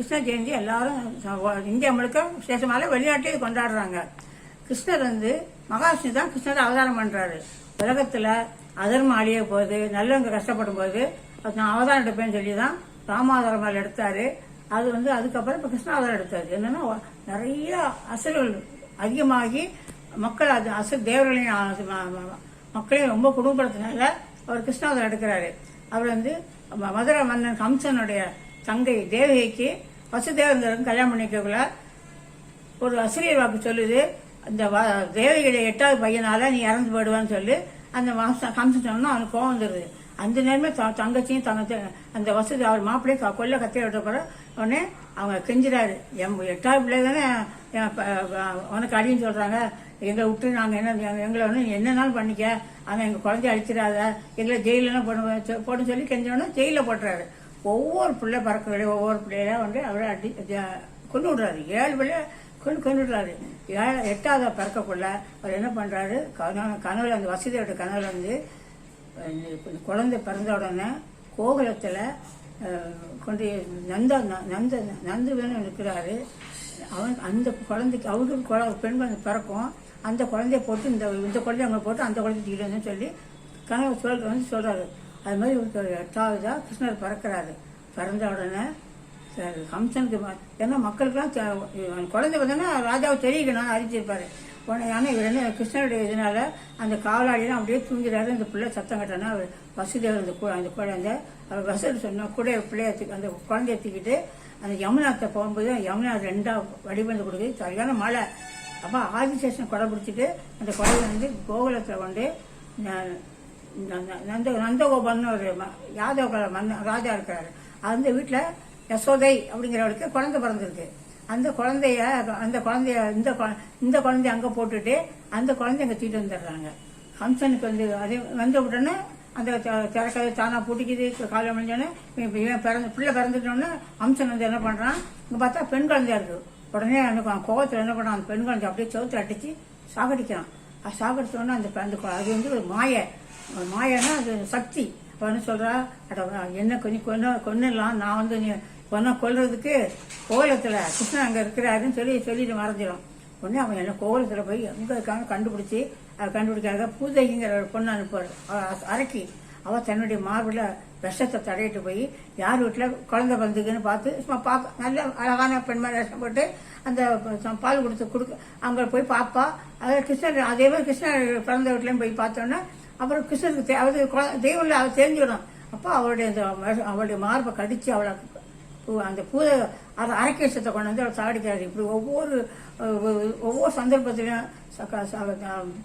கிருஷ்ண ஜெயந்தி எல்லாரும் இந்தியா முழுக்க விசேஷமாக வெளிநாட்டிலே கொண்டாடுறாங்க. கிருஷ்ணர் வந்து மகாவிஷ்ணு தான் கிருஷ்ணர் அவதாரம் பண்றாரு. உலகத்துல அதர்மம் அழிய போது நல்லவங்க கஷ்டப்படும் போது நான் அவதாரம் எடுப்பேன்னு சொல்லி தான் ராமாவதாரம் எடுத்தாரு. அது வந்து அதுக்கப்புறம் இப்ப கிருஷ்ண அவதாரம் எடுத்தாரு. என்னன்னா நிறைய அசுரர்கள் அதிகமாகி மக்கள் அது அசுர தேவர்களையும் மக்களையும் ரொம்ப குடும்பப்படுத்தினால அவர் கிருஷ்ணாவதாரம் எடுக்கிறாரு. அவர் வந்து ம- மதுரை மன்னன் கம்சனுடைய தங்கை தேவகிக்கு வசுதேவங்கிறவங்க கல்யாணம் பண்ணிக்கக்குள்ள ஒரு ஆசிரியர் வாக்கு சொல்லுது அந்த வ- தேவகியுடைய எட்டாவது பையனால நீ இறந்து போயிடுவான்னு சொல்லி அந்த மாசம் கம்சன் சொன்னா அவனுக்கு கோவம் வந்துடுது அந்த நேரமே த- தங்கச்சியும் தங்க அந்த வசதி அவர் மாப்பிள்ளையை கொல்ல கத்தி விட்ட உடனே அவங்க கெஞ்சிடாரு என் எட்டாவது பிள்ளை தானே என் ப- உனக்கு அடின்னு சொல்றாங்க. எங்களை விட்டு நாங்கள் என்ன எங்களை வந்து என்னன்னாலும் பண்ணிக்க. அவன் எங்கள் குழந்தைய அழிச்சிடாத. எங்களை ஜெயிலெல்லாம் போட போட சொல்லி கெஞ்சோன்னா ஜெயிலில் போட்டுறாரு. ஒவ்வொரு பிள்ளை பறக்கக்கூடிய ஒவ்வொரு பிள்ளையெல்லாம் வந்து அவரை அடி கொண்டு விடுறாரு ஏழு பிள்ளை கொண்டு கொண்டு விடுறாரு ஏழு எட்டாவது பிறக்கக்குள்ள அவர் என்ன பண்ணுறாரு கனவு கனவுல அந்த வசதியோட கனவுல வந்து குழந்தை பிறந்த உடனே கோகுலத்தில் கொண்டு நந்த நந்த நந்து வேணும் இருக்கிறாரு அவன் அந்த குழந்தைக்கு அவருக்கு குழ- பெண் குழந்தை பிறக்கும். அந்த குழந்தைய போட்டு இந்த இந்த குழந்தைய அவங்க போட்டு அந்த குழந்தை தீடுன்னு சொல்லி கனவு சொல் வந்து சொல்கிறாரு அது மாதிரி இவருக்கு ஒரு எட்டாவதா கிருஷ்ணர் பிறக்கிறாரு. பிறந்த உடனே கம்சனுக்கு ம- ஏன்னா மக்களுக்கெல்லாம் குழந்தை பார்த்தோன்னா ராஜாவை தெரிவிக்கணும் அறிஞ்சிருப்பாரு உடனே ஆனால் இவர் என்ன கிருஷ்ணருடைய இதனால அந்த காவலாளியெல்லாம் அப்படியே தூங்கிறாரு. அந்த பிள்ளை சத்தம் கட்டினா அவர் வசுதேவர் அந்த அந்த குழந்தை அவர் வசதி சொன்னால் கூட பிள்ளைய அந்த குழந்தைய தூக்கிட்டு அந்த யமுனாத்தை போகும்போது யமுனா ரெண்டாக வடிவந்து கொடுக்குது. சரியான மழை. அப்போ ஆதிசேஷன் கொடை பிடிச்சிட்டு அந்த குழந்தை வந்து கோகுலத்தில் கொண்டு நந்த- நந்த நந்தகோபால்னு ஒரு ம- யாதவ மன்ன ராஜா இருக்கிறாரு அந்த வீட்டில் யசோதை அப்படிங்கிறவளுக்கு குழந்தை பிறந்திருக்கு. அந்த குழந்தைய அந்த குழந்தைய இந்த இந்த குழந்தைய அங்கே போட்டுட்டு அந்த குழந்தைய அங்கே தூக்கிட்டு வந்துடுறாங்க. கம்சனுக்கு வந்து அதே வந்த உடனே அந்த த- திறக்கதை தானா பூட்டிக்குது. காலை முடிஞ்சோடனே இவன் பிறந்த பிள்ளை பிறந்துட்டோன்னே அம்சன் வந்து என்ன பண்ணுறான் இங்கே பார்த்தா பெண் குழந்தையா இருக்கு. உடனே அந்த கோவத்தில் என்ன பண்ணுறான் அந்த பெண் குழந்தை அப்படியே செவுத்துல அடிச்சு சாகடிக்கிறான். அது அந்த அந்த அது வந்து ஒரு மாயை. ஒரு மாயன்னா அது சக்தி. அப்படின்னு என்ன சொல்றா அட என்ன கொஞ்சம் கொன்ன கொன்னலாம் நான் வந்து நீ கொன்ன கொல்றதுக்கு கோலத்துல கிருஷ்ணன் அங்க இருக்கிறாருன்னு சொல்லி சொல்லிட்டு மறைஞ்சிடும் உடனே அவன் என்ன கோலத்துல போய் எங்க இருக்காங்க கண்டுபிடிச்சி அதை கண்டுபிடிக்காத பூதைங்கிற ஒரு பொண்ணு அனுப்புவார் அரக்கி அவ தன்னுடைய மார்பில் விஷத்தை தடையிட்டு போய் யார் வீட்டில் குழந்தை பிறந்துக்குன்னு பார்த்து சும்மா பார்க்க நல்ல அழகான பெண்மாரி வேஷம் போட்டு அந்த பால் கொடுத்து கொடுக்க அங்கே போய் பார்ப்பா அதாவது கிருஷ்ணர் அதே மாதிரி கிருஷ்ணர் பிறந்த வீட்லையும் போய் பார்த்தோன்னா அப்புறம் கிருஷ்ணருக்கு தெ- அதாவது குழ- தெய்வம் இல்லை அவள் தெரிஞ்சிடும். அப்போ அவளுடைய அந்த அவருடைய அவளுடைய மார்பை கடிச்சு அவளை பூ- அந்த பூத அதை அரைக்கேசத்தை கொண்டு வந்து அவள் சாடிக்கிறாரு. இப்படி ஒவ்வொரு ஒவ்வொரு சந்தர்ப்பத்திலையும்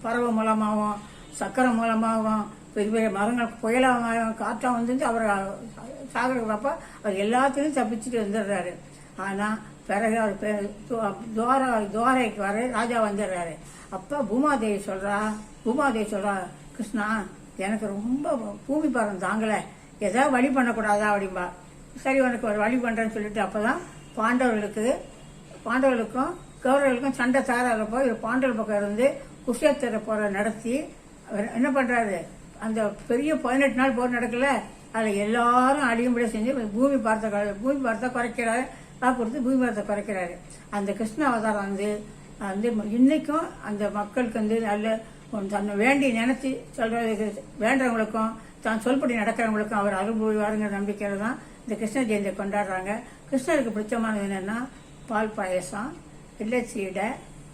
பறவை மூலமாகவும் சக்கரை மூலமாகவும் பெரிய பெரிய மரங்கள் புயலாக வந்துருந்து அவர் அவரை சாகிறப்ப அவர் எல்லாத்தையும் தப்பிச்சுட்டு வந்துடுறாரு. ஆனால் பிறகு அவர் பே- துவாரா துவாரைக்கு வர ராஜா வந்துடுறாரு. அப்போ பூமாதேவி சொல்கிறா பூமாதேவி சொல்கிறா கிருஷ்ணா எனக்கு ரொம்ப பூமி பாரம் தாங்கலை. எதாவது வழி பண்ணக்கூடாதா? அப்படிம்பா. சரி உனக்கு ஒரு வழி பண்ணுறேன்னு சொல்லிட்டு அப்போ தான் பாண்டவர்களுக்கு பாண்டவர்களுக்கும் கௌரவர்களுக்கும் சண்டை சாராகிறப்போ இவர் பாண்டவர் பக்கம் இருந்து குஷேத்திர போரை நடத்தி அவர் என்ன பண்ணுறாரு அந்த பெரிய பதினெட்டு நாள் போர் நடக்கல அதுல எல்லாரும் அடியும்படியாக செஞ்சு பூமி பார்த்த பூமி பார்த்த குறைக்கிறாரு. கொடுத்து பூமி பார்த்த குறைக்கிறாரு. அந்த கிருஷ்ண அவதாரம் வந்து வந்து இன்னைக்கும் அந்த மக்களுக்கு வந்து நல்ல தன்னை வேண்டி நினைச்சு சொல்றதுக்கு வேண்டவங்களுக்கும் தான் சொல்படி நடக்கிறவங்களுக்கும் அவர் அருள் புரிவாருங்கிற நம்பிக்கையில தான் இந்த கிருஷ்ண ஜெயந்தியை கொண்டாடுறாங்க. கிருஷ்ணருக்கு பிடிச்சமானது என்னன்னா பால் பாயசம் வெள்ளை சீடை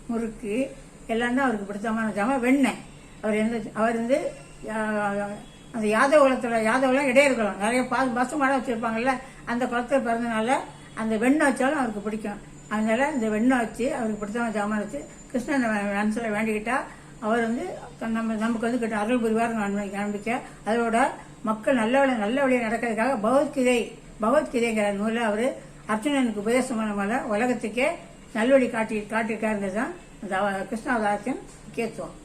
முறுக்கு எல்லாம் தான் அவருக்கு பிடித்தமான ஜாமான். வெண்ணெய். அவர் எந்த அவர் வந்து அந்த யாதவ குலத்தில் யாதவெல்லாம் இடையிருக்கலாம் நிறைய பா பசு மாட வச்சுருப்பாங்கல்ல அந்த குளத்தில் பிறந்தனால அந்த வெண்ணை வச்சாலும் அவருக்கு பிடிக்கும். அதனால இந்த வெண்ணை வச்சு அவருக்கு பிடித்தமான ஜாமான் வச்சு கிருஷ்ணன் மனசில் வேண்டிக்கிட்டா அவர் வந்து நம்ம நமக்கு வந்து கிட்ட அருள் புரிவார் நம்பிக்கை. அதோட மக்கள் நல்ல வழி நல்ல வழியாக நடக்கிறதுக்காக பகவத்கீதை பகவத்கீதைங்கிற நூலில் அவர் அர்ஜுனனுக்கு உபதேசம் பண்ண உலகத்துக்கே நல்வழி காட்டி காட்டியிருக்காருங்கிறது தான் அந்த கிருஷ்ணாவதாரத்தின் முக்கியத்துவம்.